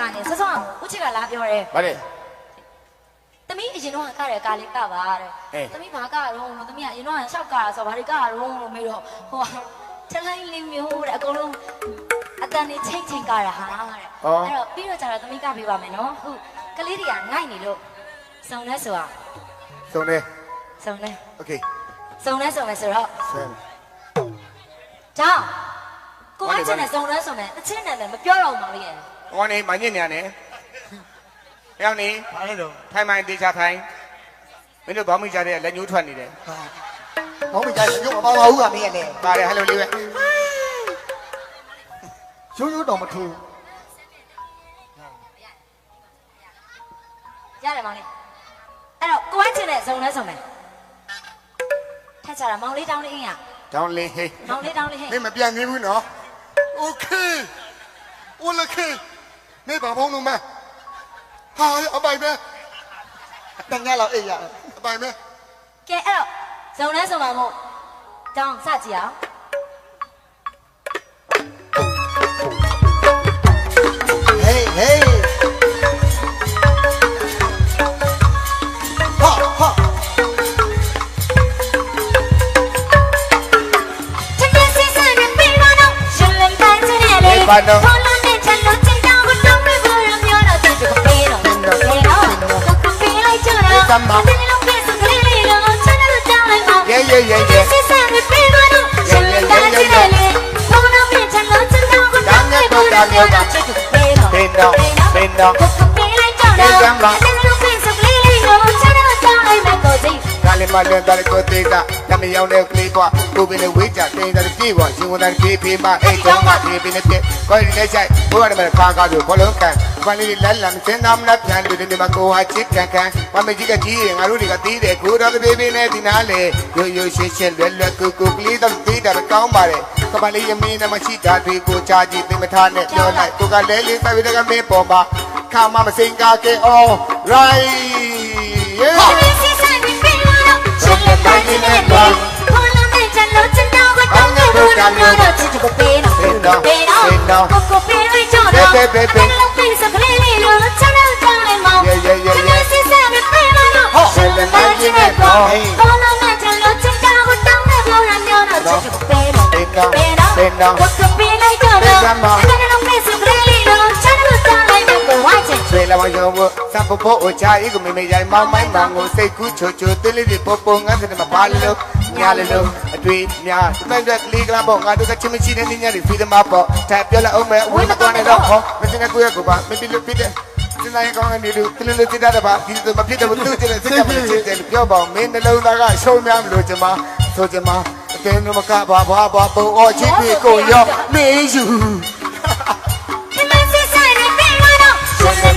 က်မင်ကနေစစောဦးချစ်ကလာပြောတယ် ဗါတယ် ။သမီးအရင်တော့ကတဲ့ကာလေးကပါတဲ့ အေး ။သမီးဘာကရောလို့သမီးကအရင်တော့ရှောက်ကာဆိုဘာတွေကရောလို့မေးတော့ဟိုထလိုင်းလေးမျိုးတဲ့အကုန်လုံးအတန်နေချိန်ချိန်ကာရဟာတဲ့။အဲ့တော့ပြီးတော့ကျတော့သမီးကပေးပါမယ်နော်။ဟုတ်ကလေးတွေကငိုက်နေလို့စုံလဲဆိုတာ စုံတယ် စုံလဲ โอเค စုံလဲစုံလဲဆိုတော့ ဆန် ကြောင်းကိုကချင်းနဲ့စုံလဲစုံလဲအချင်းနဲ့လည်းမပြောတော့မှလေးရဲ့ ဟောနေမညစ်နေရတယ်ဟဲ့နေ ဘာလဲတော့ ထိုင်မိုင်းတေချာထိုင်မင်းတို့ဘောင်းမိကြတဲ့လက်ညှိုးထွက်နေတယ် ဟာဘောင်းမကြိုက်ရုပ်မပါပါဘူးကမင်းရဲ့လေ ပါတယ်ဟယ်လိုလေးပဲ ရိုးရိုးတော့မထူး ရတယ်မောင်လေးအဲ့တော့ကိုကချင်းနဲ့စုံလဲစုံလဲထက်ချတာမောင်လေးတောင်းလေးအင်းရ ဒေါင်းလေးဟေး မောင်လေးတောင်းလေးဟဲ့ မင်းမပြန်သေးဘူးနော် โอเคโอเค နေပါဘောင်းလုံးမဟာအပိုင်ပဲတန်ရလောက်အေးရအပိုင်ပဲကဲအဲ့တော့ဇုံလဲဆိုမှာမို့တောင်းစကြည့်အောင်ဟေးဟေးဟာဟာချစ်တဲ့စိတ်ဆန် လို့ချင်တောင်းကိုတောင်းပြီးလို့မျိုးတော့ချစ်ကိုပေးတော့ဘင်းတော့ဘင်းတော့ကိုကိုပေးလိုက်ကြတော့ဒီလိုပဲစကလေးလေးတော့ချစ်လို့တောင်းလိုက်ပါကိုစိတ်ကလည်းမလည်းတယ်ကိုသေးတာတမယောင်းတဲ့ကလေးကွာကိုပင်လေးဝေးကြတင်းတယ်ပြေပေါ်ရှင်ဝန်တန်းပြေးပြေးမအဲ့ကြောင်းမပြေးပြေးနေတဲ့ကိုယ်လေးချိုက်ဘိုးရမယ်ခါကားဆိုဘလုံးကန် ပန်လေးလက်လမ်းစင်းနာမနာပြန်လို့ဒီမှာကိုဟာချစ်ကန်ကန်မမကြီးကကြီးရင်ငါတို့တွေကတီးတယ်ကိုတော်ပြေးပြေးနဲ့ဒီနားလေရိုးရိုးရှင်းရှင်းလွယ်လွယ်ကူကူကလေးတော့တီးတာကောင်းပါတယ်ကပလေးယမင်းနဲ့မရှိတာတွေကိုချာကြည့်သိမထားနဲ့ပြောလိုက်ကိုကလဲလေးဆက်ပြီးတော့မင်းပေါ်မှာခါမမစင်ကားကဲ all right yeah ဆွေလာမယော ဘစပ်ဖို့အချာဤကိုမေမေရိုင်မောင်းမိုင်းမန်ကိုစိတ်ကူးချိုချိုတင်းလေးတွေပုံပုံငါစတယ်မပါလို့ညာလေလို့အတွေ့များတိုင်တဲ့ကလေးကလာပေါ့ငါတို့ကချင်းမရှိတဲ့ညညတွေဖီးသမားပေါ့ထပ်ပြောလိုက်အောင်မယ်ဝင်းမတော်နဲ့တော့ဟောမစင်ကိုရကိုပါမပြလို့ပြတဲ့စင်တိုင်းကောင်းနေလို့တလူလူစစ်တာပါဒီလိုမဖြစ်တော့သူ့ကျတဲ့စိတ်ကမဖြစ်တယ်ပြောပါမင်းနှလုံးသားကရှုံးများမလို့ကျမဆိုကျမအကဲမကဘာဘာဘာပုံအော်ချင်း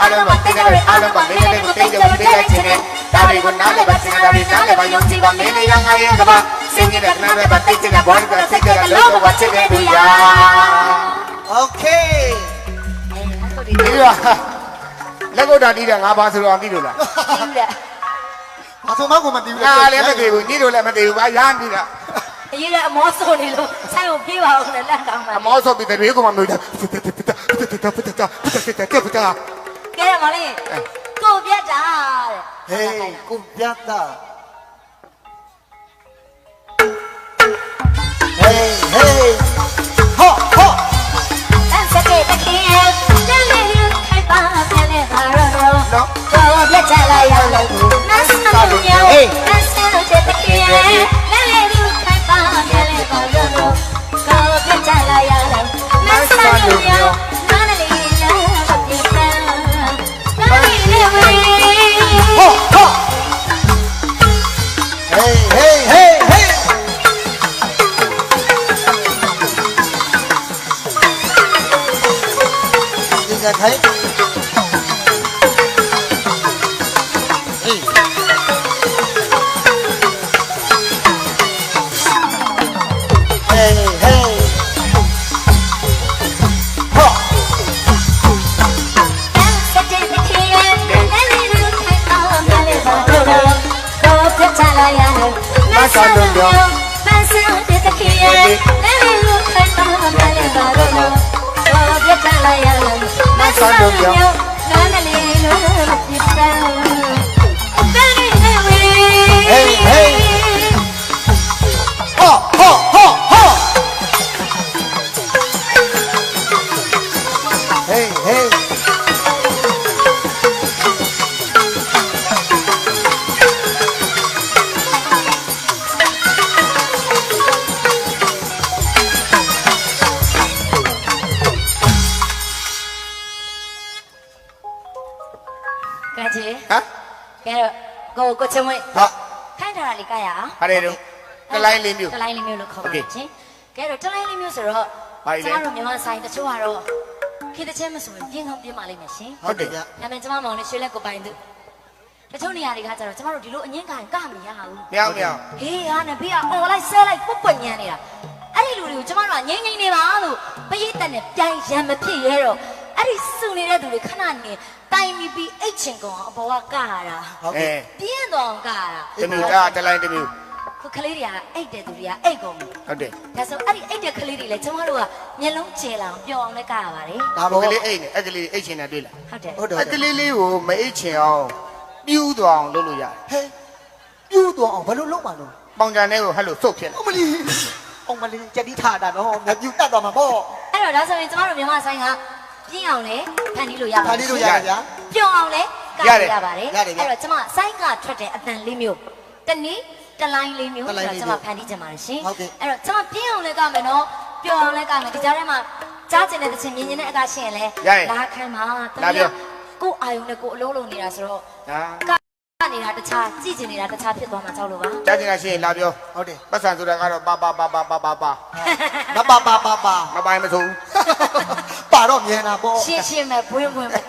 အားလုံးပါတင်ကြရဲအားလုံးပါမင်းလေးကိုတင်ကြရဲတင်လိုက်ခြင်းနဲ့ဒါတွေကိုနားလည်ပါစင်ကြရဲနားလည်ပါယုံကြည်ပါမင်းလေးရငါရဲ့ကဘာစင်ကြရဲနားလည်ပါတင်ကြရဲဘောရကစိတ်ကြရဲလောကဝတ်ချက်ရဲ့ဒီယာ Okay ဒီရလက်ကုတ်တာတီးတယ်ငါဘာဆိုတော့သိလို့လားဟုတ်တယ်ဘာဆိုမှကိုမသိဘူးငါလည်းမသိဘူးညီတို့လည်းမသိဘူးဘာရမ်းပြီလားအရင်ကအမောဆိုနေလို့ဆိုင်ကိုပြေးပါအောင်လက်ကောင်းပါအမောဆိုပြီးတဲ့ရေကမှမလို့တာတာတာတာတာတာတာတာ ကဲရမလေးကိုပြတ်တာတဲ့ဟေးကိုပြတ်တာဟေးဟေးဟော ဒီကခို နတ်ဆ ချေဟမ်ကဲတော့ကိုကိုချမွေဟုတ်ခိုင်းထားတာလေးကရအောင်ဟာတယ်တို့တလိုင်းလေးမျိုးတလိုင်းလေးမျိုးလို့ခေါ်ပါချင်းကဲတော့တလိုင်းလေးမျိုးဆိုတော့ကျမတို့မြန်မာဆိုင်တချို့ကတော့ခေတချင်းမဆိုရင်ပြင်ကောင်းပြင်ပါလိမ့်မယ်ရှင်ဟုတ်တယ်ဗျဒါပေမဲ့ကျမမောင်နဲ့ရွှေလက်ကိုပိုင်သူတချို့နေရာတွေကကျတော့ကျမတို့ဒီလိုအငင်းကန်ကမရဘူးမရဘူးမရဘူးဟေးဟာနဲ့ဘေးကအော်လိုက်ဆဲလိုက်ပုတ်ပွညံနေတာအဲ့ဒီလူတွေကိုကျမတို့ကငိမ့်ငိမ့်နေပါလို့ပရိသတ်နဲ့ပြန်ရံမဖြစ်ရဲတော့ အဲ့ဒီစုနေတဲ့သူတွေခဏနေတိုင်မီပြီးအိတ်ချင်ကောင်အပေါ်ကကရတာဟုတ်အဲကဲ့ပြင်းတော့ကရတာတမျိုးဒါတလိုင်းတမျိုးခုကလေးတွေကအိတ်တဲ့သူတွေကအိတ်ကုန်ပြီဟုတ်တယ်ဒါဆိုအဲ့ဒီအိတ်တဲ့ကလေးတွေလည်းကျမတို့ကမျက်လုံးကျဲလာအောင်ပျော်အောင်လည်းကရပါတယ်ဒါဘုဘောကလေးအိတ်နဲ့အကလေးအိတ်ချင်တယ်တွေ့လားဟုတ်တယ်ဟုတ်တယ်အကလေးလေးကိုမအိတ်ချင်အောင်ပြူးသွားအောင်လုပ်လို့ရတယ်ဟဲ့ပြူတော့အောင်ဘယ်လိုလုပ်မှာလို့ပေါင်ကြံတဲ့ကိုဟဲ့လို့စုတ်ဖြစ်လာအမလီအောင်မလီကြက်တိထားတာနော်ငါပြူတတ်သွားမှာပေါ့အဲ့တော့ဒါဆိုရင်ကျမတို့မြန်မာဆိုင်က ပြင်းအောင်လည်းဖန်တီးလို့ရပါဖာလေးလို့ရတယ်ဗျာပျော်အောင်လည်းကရရပါတယ်ရတယ်ဗျအဲ့တော့ကျမဆိုင်ကထွက်တဲ့အတန်လေးမျိုးတနည်းတလိုင်းလေးမျိုးတစ်လိုင်းလေးကျမျိုးမဖန်တီးကြပါတယ်ရှင်ဟုတ်ကဲ့ အဲ့တော့ကျမပြင်းအောင်လည်းကမယ်နော်ပျော်အောင်လည်းကမယ်ဒီကြားထဲမှာကြားကျင်တဲ့တချင်မြင်ကျင်တဲ့အကရှင်ရင်လည်းရရင်လာခိုင်းပါလာပြော ကိုယ်အာယုံနဲ့ကိုယ်အလုံးလုံးနေတာဆိုတော့ဒါကနေတာတခြားကြည့်ကျင်နေတာတခြားဖြစ်သွားမှာကြောက်လို့ပါ ကြားချင်တာရှိရင်လာပြောဟုတ်တယ်ပတ်စံဆိုတာကတော့ပါပါပါပါပါပါပါမပါပါပါပါမပိုင်မဆိုးပါ တော့မြင်တာပေါ့ရှင်းရှင်းပဲဘွင်းဘွင်းပဲ